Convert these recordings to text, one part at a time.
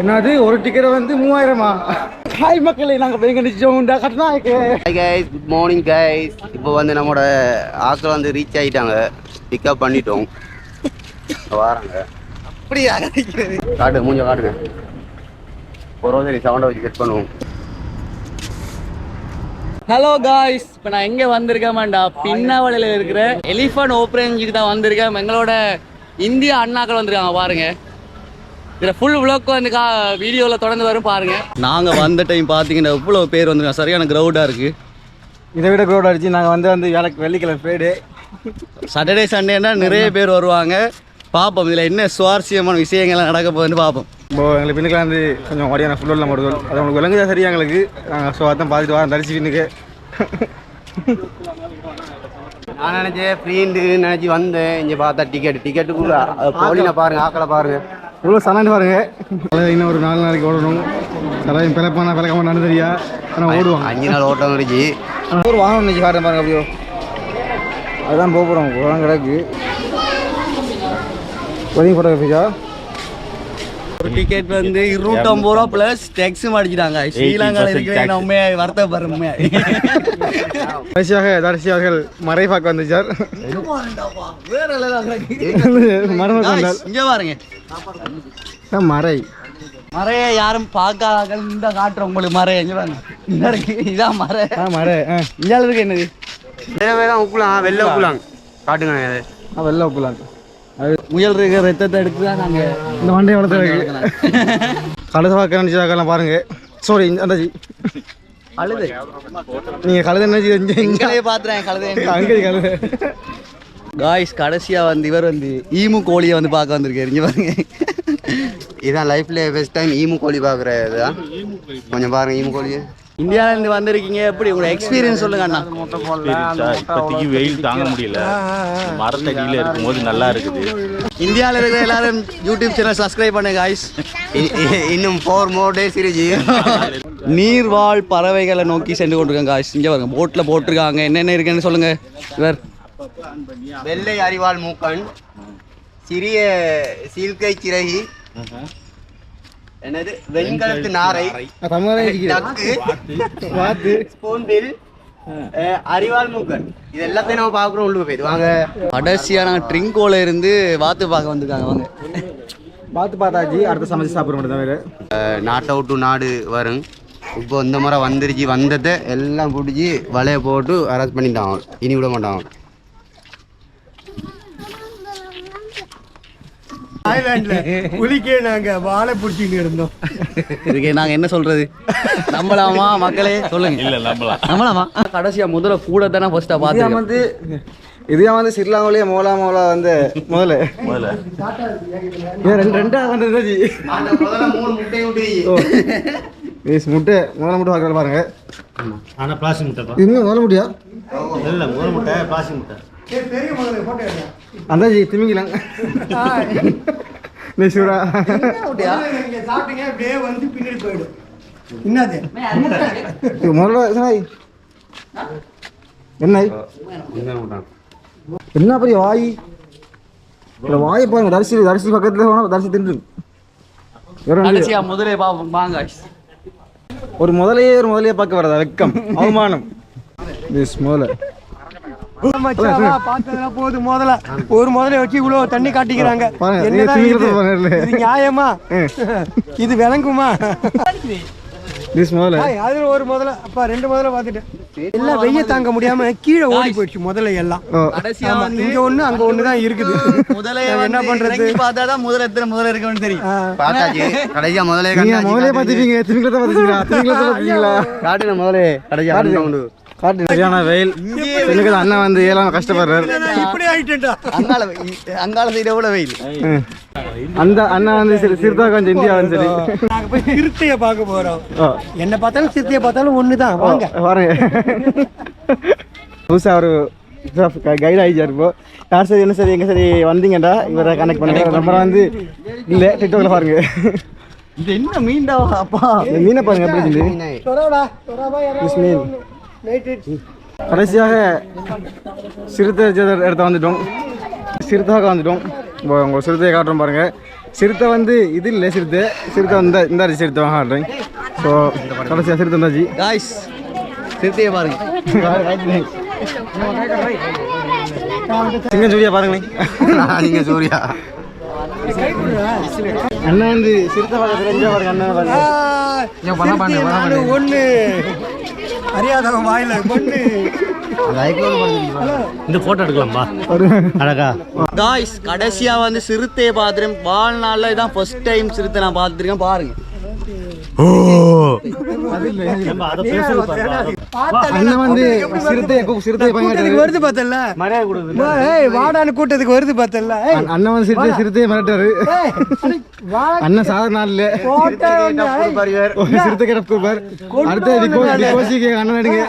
என்னது ஒரு டிக்கெட் வந்து மூவாயிரமா? ஹாய் மக்களே நாங்கள் போய் கண்டிச்சோம்டா கட்டினா hi guys good morning guys இப்போ வந்து நம்மளோட ஆட்கள் வந்து ரீச் ஆகிட்டாங்க பிக்கப் பண்ணிட்டோம். வராங்க. அப்படியா? காட்டு மூஞ்ச காட்டுங்க. ஒரு சரி சவுண்டை வச்சு செக் பண்ணுவோம். ஹலோ காய்ஸ் இப்போ நான் எங்கே வந்திருக்கேன்டா பின்னாவளையில் இருக்கிற எலிஃபண்ட் ஓப்பரேஞ்சுக்கு தான் வந்திருக்கேன். எங்களோட இந்திய அண்ணாக்கள் வந்திருக்காங்க பாருங்க. இதில் ஃபுல் விளக்கு வந்து கா வீடியோவில் தொடர்ந்து வரும் பாருங்க. நாங்கள் வந்த டைம் பார்த்தீங்கன்னா இவ்வளோ பேர் வந்துருக்காங்க? சரியான க்ரௌடாக இருக்குது இதை விட க்ரௌட் அடிச்சு நாங்கள் வந்து வந்து வேலைக்கு வெள்ளிக்கிழமை ஃப்ரைடே சாட்டர்டே சண்டேனா நிறைய பேர் வருவாங்க. பார்ப்போம் இதில் என்ன சுவாரஸ்யமான விஷயங்கள்லாம் நடக்க போகுதுன்னு பார்ப்போம் இப்போ எங்களுக்கு பின்னுக்கு வந்து கொஞ்சம் ஓடியான ஃபுல்லோட மாடுதல் அது உங்களுக்கு விளங்குதா சரியா எங்களுக்கு? நாங்கள் ஸோ அதான் பார்த்துட்டு வரோம். தரிசி பின்னுக்கு. நான் நினைச்சேன் ஃப்ரீண்டு நினச்சி வந்தேன். இங்கே பார்த்தா டிக்கெட் டிக்கெட்டுக்குள்ள போலின பாருங்க ஆக்களை பாருங்க. இவ்வளோ சலாண்டு பாருங்க. இன்னும் ஒரு நாலு நாளைக்கு ஓடணும். அதாவது பிழைப்பானா பிழைக்க மாட்டான்னு தெரியா? ஆனால் ஓடுவாங்க அஞ்சு நாள் ஓட்டம் ஆனா ஒரு வாகனம் நினச்சி காட்டுறேன் பாருங்க அப்படியோ. அதுதான் போக போகிறோம் கிடக்கு. வெட்டிங் ஃபோட்டோகிராஃபிக்கா ஒரு டிக்கெட் வந்து இருநூற்றம்பது ரூபா ப்ளஸ் டேக்ஸும் அடிச்சிட்டாங்க. ஸ்ரீலங்காவில் இருக்கிற நம்ம வருத்தப்படுற உண்மையா கடைசியாக தரிசி அவர்கள் மறை பார்க்க வந்துச்சார் வேற இங்க பாருங்க. மறை. மறைய யாரும் பார்க்காத இந்த காட்டுற உங்களுக்கு மறைய இங்க பாருங்க. இந்த இருக்கு. இதான் மறை. ஆ மறை. ஆ. இங்க இருக்கு என்னது? வெள்ளை உப்புலாம். காட்டுங்க. வெள்ளை உப்புலாம் அது முயல் இருக்க ரத்தத்தை எடுத்து தான் நாங்க இந்த வண்டி வளர்த்து கழுத பார்க்க நினச்சாக்கலாம் பாருங்க. சாரி அந்த அழுது நீங்கள் கழுத நினச்சி இங்கே எங்களையே பாத்துறேன் கழுதை அங்கே கழுத. காய்ஸ் கடைசியா வந்து இவர் வந்து ஈமு கோழியை வந்து பார்க்க வந்திருக்காரு. இங்க பாருங்க. இதான் லைஃப்ல ஃபர்ஸ்ட் டைம் ஈமு கோழி பார்க்குறது. தான் கொஞ்சம் பாருங்க ஈமு கோழியை. இந்தியால இருந்து வந்திருக்கீங்க எப்படி உங்களோட எக்ஸ்பீரியன்ஸ் சொல்லுங்க அண்ணா. இப்போதைக்கு வெயில் தாங்க முடியல. மரத்தடியில இருக்கும்போது நல்லா இருக்குது. இந்தியாவில் இருக்கிற எல்லாரும் யூடியூப் சேனல் சப்ஸ்கிரைப் பண்ணுங்க காய்ஸ் இ- இ- இன்னும் ஃபோர் மோர் டேஸ் இருக்கு. நீர்வாழ் பறவைகளை நோக்கி சென்று கொண்டிருக்காங்க காய்ஸ் இங்கே பாருங்க போட்டில் போட்டிருக்காங்க. என்னென்ன இருக்குன்னு சொல்லுங்க இவர். வெள்ளை அறிவாள் மூக்கன் சிறிய சீல்கை சிறகி என்னது? வெண்கலத்து நாரை. ஸ்பூன்பில் அறிவாள் மூக்கன். இது எல்லாத்தையும் நம்ம பார்க்குறோம் உள்ளுக்கு போயிது வாங்க. கடைசியாக நாங்கள் ட்ரிங்கோல இருந்து வாத்து பார்க்க வந்திருக்காங்க. அவங்க பார்த்து பார்த்தாச்சு. அடுத்த சமைச்சு சாப்பிட மட்டும் வேறு. அஹ், நாட்டை விட்டு நாடு வரும். இப்போ இந்த முறை வந்துருச்சு வந்ததை எல்லாம் பிடிச்சி வலையை போட்டு அரெஸ்ட் பண்ணிட்டான். இனி விட மாட்டான் புலிக்கே நாங்கள் வாழை பிடிச்சிட்டு இருந்தோம். இதுக்கு நாங்கள் என்ன சொல்றது? நம்பலாமா மக்களே? சொல்லுங்க. இல்ல நம்பலாம். நம்பலாமா? கடைசியாக முதல்ல கூட தானே ஃபர்ஸ்ட்டாக இதுதான் பார்த்து வந்து இதுதான் வந்து ஸ்ரீலங்காவிலேயே மோலா மோலா வந்து முதல்ல. முதல்ல. இது ரெண்டு ரெண்டா முதல்ல ஓ. ஏஸ் முட்டை. முதல்ல முட்டை பார்க்கறது பாருங்க. ஆனால் பிளாஸ்டிக் முட்டைப்பா இன்னும் முதல்ல முட்டையா? இல்லை முதல் முட்டை பிளாஸ்டிக் முட்டை. அந்த ஜி திமிங்கலாம் நெசூரா இது முதல்ல சாய் என்ன? என்ன பெரிய வாய்? இந்த வாயை பாருங்க தரிசி தரிசி பக்கத்துல போனா தரிசி தின்று. முதலே வாங்க. ஒரு முதலையே ஒரு முதலையே பார்க்க வரதா வெக்கம் அவமானம். திஸ் முதல்ல போது முதல்ல. ஒரு முதல்ல வச்சு இவ்வளவு தண்ணி காட்டிக்கிறாங்க. என்னதான் நியாயமா? இது விளங்குமா? முதல்ல. அதுல ஒரு முதல்ல. அப்பா ரெண்டு முதல்ல பாத்துட்டேன் எல்லாம் வெய்ய தாங்க முடியாம கீழே ஓடி போயிடுச்சு முதல்ல எல்லாம். இங்க ஒண்ணு அங்க ஒண்ணு தான் இருக்குது. முதலே நாங்க என்ன பண்றது? பண்றது? பார்த்தா தான் முதல்ல எத்தனை முதல்ல இருக்குன்னு தெரியும். பார்த்தாச்சு. கடைசியா முதலே நீங்க கண்டாச்சு, முதலே காட்டுங்க. பார்த்துப்பீங்க திமிங்கலத்தை பார்த்துட்டீங்களா? திமிங்கலத்தை பார்த்தீங்களா காட்டுங்க முதலே. கடைசியா காட்டு சரியான வெயில். எனக்கு அண்ணன் வந்து ஏழாம கஷ்டப்படுறாரு. நான் இப்படி ஆயிட்டேன்டா. அங்கால அங்கால சைட வெயில். அந்த அண்ணன் வந்து சிறு சிறுதா கொஞ்சம் இந்தியா வந்து சரி. நாங்க போய் சிறுத்தைய பார்க்க போறோம். என்ன பார்த்தாலும் சிறுத்தைய பார்த்தாலும் ஒண்ணுதான். வாங்க. பாருங்க புதுசா ஒரு கைட் ஆகிச்சார் இப்போ. யார் சரி என்ன சரி எங்க சரி வந்தீங்கடா? இவரை கனெக்ட் பண்ணுங்க நம்பர் வந்து இல்ல டிக்டாக்ல பாருங்க. இது என்ன மீன்டா அப்பா. மீனை பாருங்க எப்படி சொல்லி கடைசியாக சிறுத்தை இடத்த வந்துட்டோம். சிறுத்தாக வந்துட்டோம். இப்போ உங்கள் சிறுத்தையை காட்டுறோம் பாருங்க. சிறுத்தை வந்து இது இல்லை சிறுத்தை. சிறுத்தை வந்து இந்த சிறுத்தை வாங்க ஸோ கடைசியாக சிறுத்தை வந்தாச்சு. காய்ஸ் சிறுத்தையை பாருங்க. சிங்கம் ஜூலியா பாருங்களேன். நீங்க சூர்யா. அண்ணன் வந்து சிறுத்தை பார்க்க தெரிஞ்சா பாருங்க அண்ணன் பாருங்க. ஒன்று அறியாதவன் வாயில பொண்ணு. இந்த போட்டோ எடுக்கலாம்பா அழகா. காய்ஸ் கடைசியா வந்து சிறுத்தையை பார்த்துருக்கேன். வாழ்நாளில் இதான் ஃபர்ஸ்ட் டைம் சிறுத்தை நான் பார்த்துருக்கேன். பாருங்க. அண்ணன் வந்து சிறுத்தையை சிறுத்தையை வருது? பார்த்தல வாடான்னு கூட்டத்துக்கு வருது பார்த்தல அண்ணன் வந்து சிறுத்தை சிறுத்தையை மிரட்டாரு ஏய், அடி, வா. அண்ணன் சாதாரண சிறுத்தை அடுத்த கோசிக்கு அண்ணன் எடுங்க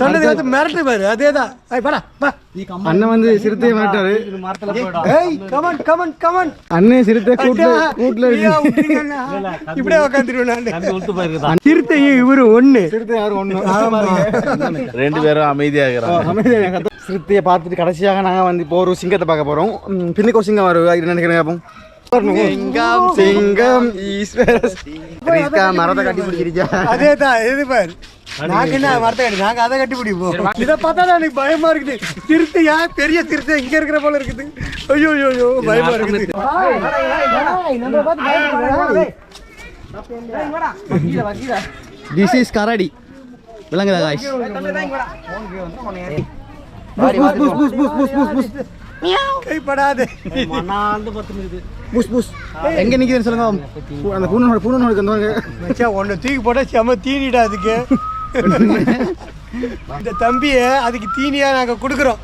சொன்னது வந்து மிரட்டு பாரு. அதேதான். அண்ணன் வந்து சிறுத்தையை மிரட்டாரு ஏய் கமன் கமன் கமன் அண்ணன் சிறுத்தை கூட்டுல கூட்டுல இருக்கு. இப்படியே உட்காந்துருவேன் சிறுத்தையும் இவரு ஒண்ணு சிறுத்தை யாரும் ஒண்ணு ரெண்டு பேரும் அமைதியாக இருக்கிறாங்க சிறுத்தையை பார்த்துட்டு கடைசியாக நாங்க வந்து இப்போ ஒரு சிங்கத்தை பார்க்க போறோம் ம், பின்னுக்கு ஒரு சிங்கம் வரும் அது நினைக்கிறேன் கேப்போம். சிங்கம் சிங்கம் ஈஸ்வர மரத்தை கட்டி பிடிச்சிருச்சா அதேதான் இது பாரு நாங்க என்ன வார்த்தை கட்டி நாங்க அதை கட்டி பிடிப்போம் இதை பார்த்தா எனக்கு பயமா இருக்குது திருத்தையா பெரிய திருத்தை இங்க இருக்கிற போல இருக்குது ஐயோ ஐயோ ஐயோ பயமா இருக்குது திஸ் இஸ் கரடி விளங்குதா காய்ஸ் புஸ் புஸ் புஸ் புஸ் புஸ் புஸ் கைப்படாது. புஸ் புஸ் எங்க நிக்குதுன்னு சொல்லுங்க அந்த பூனோட பூனோட உன்னை தூக்கி போட்டா செம தீனிடா அதுக்கு. இந்த தம்பிய அதுக்கு தீனியா நாங்க கொடுக்குறோம்.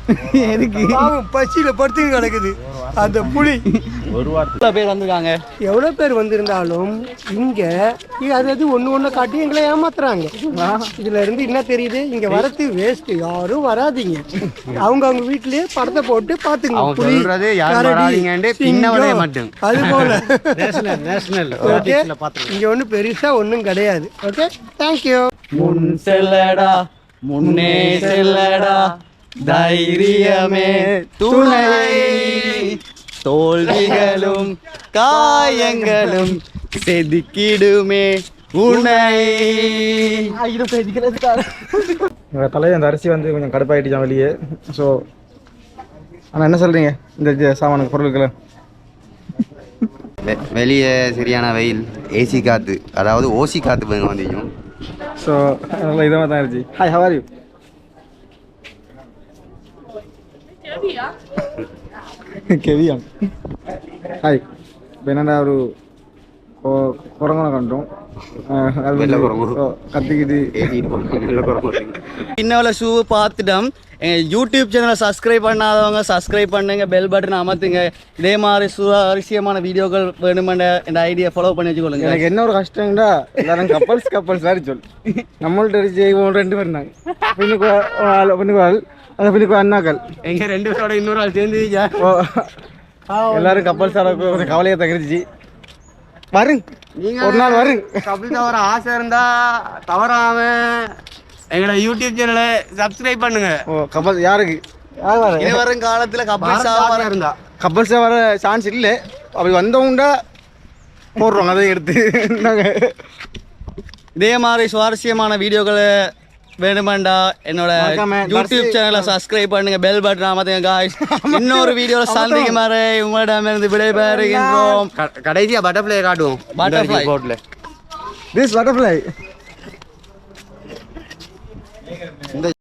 எதுக்கு? பாவம் பசியில படுத்து கிடக்குது. அந்த புலி. ஒரு வாரத்தில் பேர் வந்திருக்காங்க? எவ்வளவு பேர் வந்திருந்தாலும் இங்க அது அது ஒண்ணு ஒண்ணு காட்டி எங்களை ஏமாத்துறாங்க. இதுல இருந்து என்ன தெரியுது? இங்க வரது வேஸ்ட் யாரும் வராதீங்க. அவங்க அவங்க வீட்லயே படத்தை போட்டு பாத்துங்க புலி. அது போல. நேஷனல் நேஷனல் ஓகே இங்க ஒண்ணும் பெருசா ஒண்ணும் கிடையாது. ஓகே தேங்க்யூ முன் செல்லடா. முன்னே செல்லடா தைரியமே துணை தோல்விகளும் காயங்களும் செதுக்கிடுமே உனை எங்கள் தலையை அந்த அரிசி வந்து கொஞ்சம் கடுப்பாயிட்டுச்சான் வெளியே. ஸோ ஆனால் என்ன சொல்கிறீங்க இந்த சாமானுக்கு பொருட்களை வெ- வெளியே சரியான வெயில் ஏசி காத்து அதாவது ஓசி காத்து போய் வந்துக்கும் ஸோ நல்லா இதமாக தான் இருந்துச்சு ஹாய் ஹவர் யூ கெவியான் ஹாய் இப்போ என்னடா ஒரு குரங்கனை கண்டோம் அஹ் அது வெள்ளை வந்து- குரங்கு. ஓ, கத்திக்கிட்டு இன்னொரு ஷூ பார்த்துட்டோம். எங்கள் யூடியூப் சேனலை சப்ஸ்கிரைப் பண்ணாதவங்க சப்ஸ்கிரைப் பண்ணுங்க பெல் பட்டன் அமர்த்துங்க. இதே மாதிரி சுவாரஸ்யமான வீடியோக்கள் வேணுமென்ற இந்த ஐடியா ஃபாலோ பண்ணி வச்சுக்கொள்ளுங்க. எனக்கு என்ன ஒரு கஷ்டம்டா? எல்லாரும் கப்பல்ஸ் கப்பல்ஸ் வேறு சொல். நம்மள்ட்ட இவங்க ரெண்டு பேர் இருந்தாங்க பின்னுக்கு ஆள் பின்னுக்கு ஆள். அந்த பின்னுக்கு ஒரு அண்ணாக்கள். எங்க ரெண்டு பேரோட இன்னொரு ஆள் சேர்ந்து எல்லாரும் கப்பல்ஸாக கொஞ்சம் கவலையை தகரிச்சு வருங்க ஒரு நாள் வருங்க கபில் தவிர ஆசை இருந்தா தவறாம எங்களோட யூடியூப் சேனலை சப்ஸ்கிரைப் பண்ணுங்க. ஓ கப்பல் யாருக்கு? யார் வர? இனி வரும் காலத்தில் சாவர ஆசையா இருந்தா. கப்பல்ஸாக வர சான்ஸ் இல்லை. அப்படி வந்தவங்கடா போடுறோம் அதை எடுத்து. நாங்கள் இதே மாதிரி சுவாரஸ்யமான வீடியோக்களை வேணுமெண்டா? என்னோட யூடியூப் சேனலை சப்ஸ்கிரைப் பண்ணுங்க. பெல் பட்டன் அமர்த்துங்க காய்ஸ் இன்னொரு வீடியோவில் சந்திக்கும் வரை உங்களிடமிருந்து விடைபெறுகின்றோம். கடைசியா பட்டர்ஃப்ளை காட்டுவோம். Butterfly. போட்ல திஸ் பட்டர்ஃப்ளை